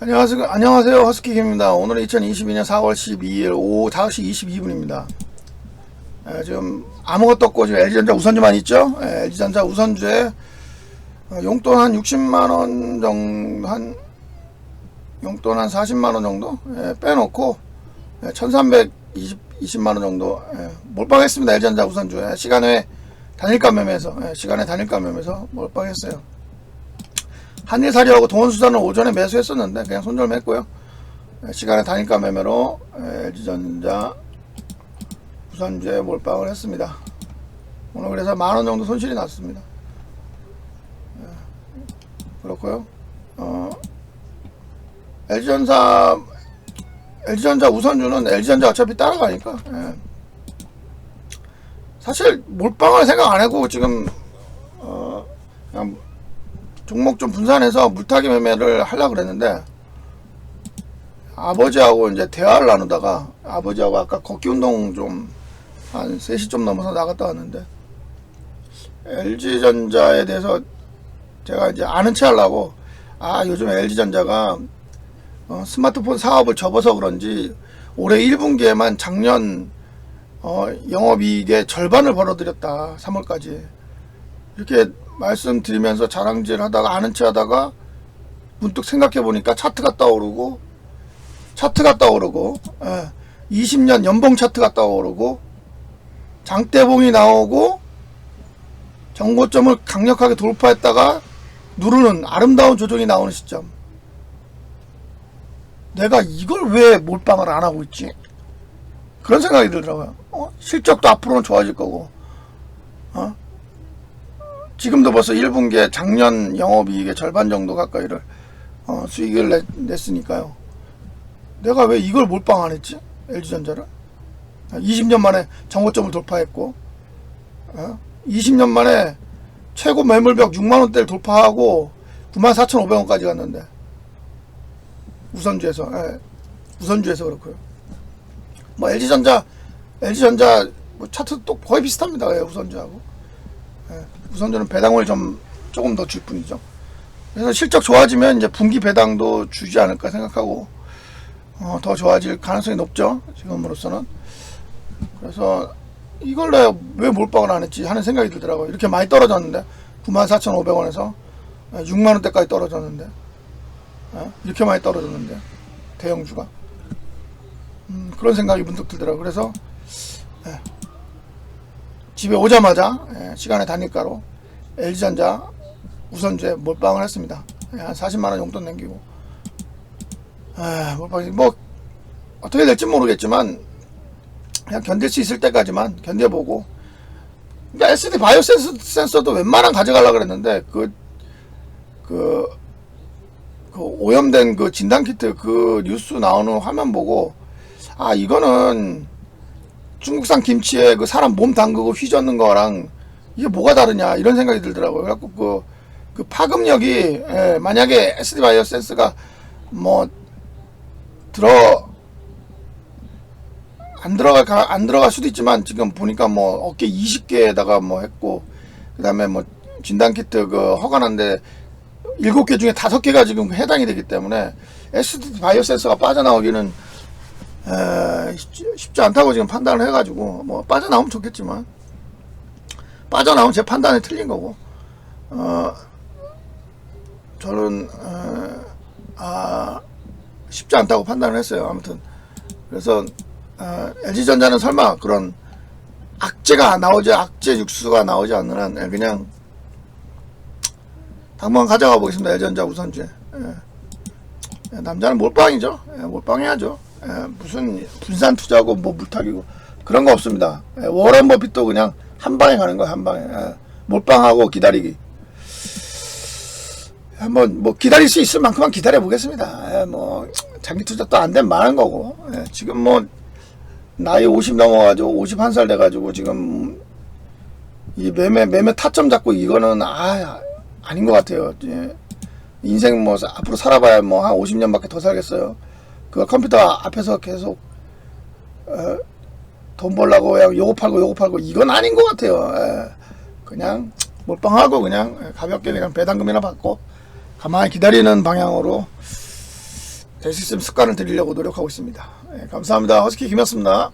안녕하세요. 안녕하세요. 허스키입니다. 오늘은 2022년 4월 12일 오후 5시 22분입니다. 지금 아무것도 없고 지금 LG전자 우선주만 있죠? 에, LG전자 우선주에 어, 용돈 한 60만 원 정도 한 용돈 한 40만 원 정도 에, 빼놓고 1,320만 원 정도 에, 몰빵했습니다. LG전자 우선주에 시간에 단일가 매매에서 에, 시간에 단일가 매매에서 몰빵했어요. 한일 사료하고 동원 수산은 오전에 매수했었는데 그냥 손절했고요. 시간에 단일가 매매로 LG전자 우선주에 몰빵을 했습니다. 오늘 그래서 만원 정도 손실이 났습니다. 예, 그렇고요. 어, LG전자 LG전자 우선주는 LG전자 어차피 따라가니까 예. 사실 몰빵을 생각 안 하고 지금 어, 그냥 종목 좀 분산해서 물타기 매매를 하려고 그랬는데 아버지하고 이제 대화를 나누다가 아버지하고 아까 걷기 운동 좀한 3시 좀 넘어서 나갔다 왔는데 LG전자에 대해서 제가 이제 아는 체 하려고 아 요즘 LG전자가 어, 스마트폰 사업을 접어서 그런지 올해 1분기에만 작년 어, 영업이익의 절반을 벌어들였다 3월까지. 이렇게 말씀드리면서 자랑질 하다가 아는 체 하다가 문득 생각해 보니까 차트가 떠오르고 차트가 떠오르고 예, 20년 연봉 차트가 떠오르고 장대봉이 나오고 정고점을 강력하게 돌파했다가 누르는 아름다운 조정이 나오는 시점 내가 이걸 왜 몰빵을 안 하고 있지? 그런 생각이 들더라고요. 어? 실적도 앞으로는 좋아질 거고 어? 지금도 벌써 1분기에 작년 영업이익의 절반 정도 가까이를 어, 수익을 내, 냈으니까요. 내가 왜 이걸 몰빵 안 했지? LG전자를? 20년 만에 정고점을 돌파했고, 어? 20년 만에 최고 매물벽 6만원대를 돌파하고 94,500원까지 갔는데, 우선주에서, 예, 우선주에서 그렇고요. 뭐 LG전자, LG전자 뭐 차트 또 거의 비슷합니다. 예, 우선주하고. 예, 우선주는 배당을 좀 조금 더 줄 뿐이죠. 그래서 실적 좋아지면 이제 분기 배당도 주지 않을까 생각하고 어, 더 좋아질 가능성이 높죠. 지금으로서는. 그래서 이걸 내가 왜 몰빵을 안 했지 하는 생각이 들더라고요. 이렇게 많이 떨어졌는데 94,500원에서 6만원대까지 떨어졌는데 예, 이렇게 많이 떨어졌는데 대형주가 음, 그런 생각이 문득 들더라고요. 그래서 예, 집에 오자마자 예, 시간에 단일가로 LG전자 우선주에 몰빵을 했습니다. 예, 한 40만원 용돈 남기고 아, 몰빵이 뭐 어떻게 될지 모르겠지만 그냥 견딜 수 있을 때까지만 견뎌보고 그러니까 SD 바이오 센서, 센서도 웬만한 가져가려고 그랬는데 그, 그, 그 오염된 그 진단키트 그 뉴스 나오는 화면 보고 아 이거는 중국산 김치에 그 사람 몸 담그고 휘젓는 거랑 이게 뭐가 다르냐 이런 생각이 들더라고요. 그래갖고 그, 그 파급력이 예, 만약에 SD 바이오 센스가 뭐 들어 안 들어가 안 들어갈 수도 있지만 지금 보니까 뭐 어깨 20개에다가 뭐 했고 그다음에 뭐 진단 키트 그 허가난데 7개 중에 5개가 지금 해당이 되기 때문에 SD 바이오 센서가 빠져나오기는 에, 쉽지, 쉽지 않다고 지금 판단을 해가지고 뭐 빠져나오면 좋겠지만 빠져나오면 제 판단이 틀린 거고 어 저는 에, 아 쉽지 않다고 판단을 했어요. 아무튼. 그래서 어, LG전자는 설마 그런 악재가 나오지 악재 육수가 나오지 않는 한 예, 그냥 당분간 가져가 보겠습니다. LG전자 우선주에. 예. 예, 남자는 몰빵이죠. 예, 몰빵해야죠 예, 무슨 분산 투자고 뭐 물타기고 그런 거 없습니다 예, 워런 버핏도 그냥 한 방에 가는 거야 한 방에 예, 몰빵하고 기다리기 한번 뭐 기다릴 수 있을 만큼만 기다려 보겠습니다 예, 뭐 장기 투자도 안된 많은 거고 예, 지금 뭐 나이 50 넘어가지고 51살 돼가지고 지금 이 매매 매매 타점 잡고 이거는 아 아닌 것 같아요. 예. 인생 뭐 앞으로 살아봐야 뭐 한 50년밖에 더 살겠어요. 그 컴퓨터 앞에서 계속 어, 돈 벌라고 그냥 요거 팔고 요거 팔고 이건 아닌 것 같아요. 예. 그냥 몰빵하고 그냥 가볍게 그냥 배당금이나 받고 가만히 기다리는 방향으로 될 수 있으면 습관을 들이려고 노력하고 있습니다. 예, 감사합니다. 허스키 김이었습니다.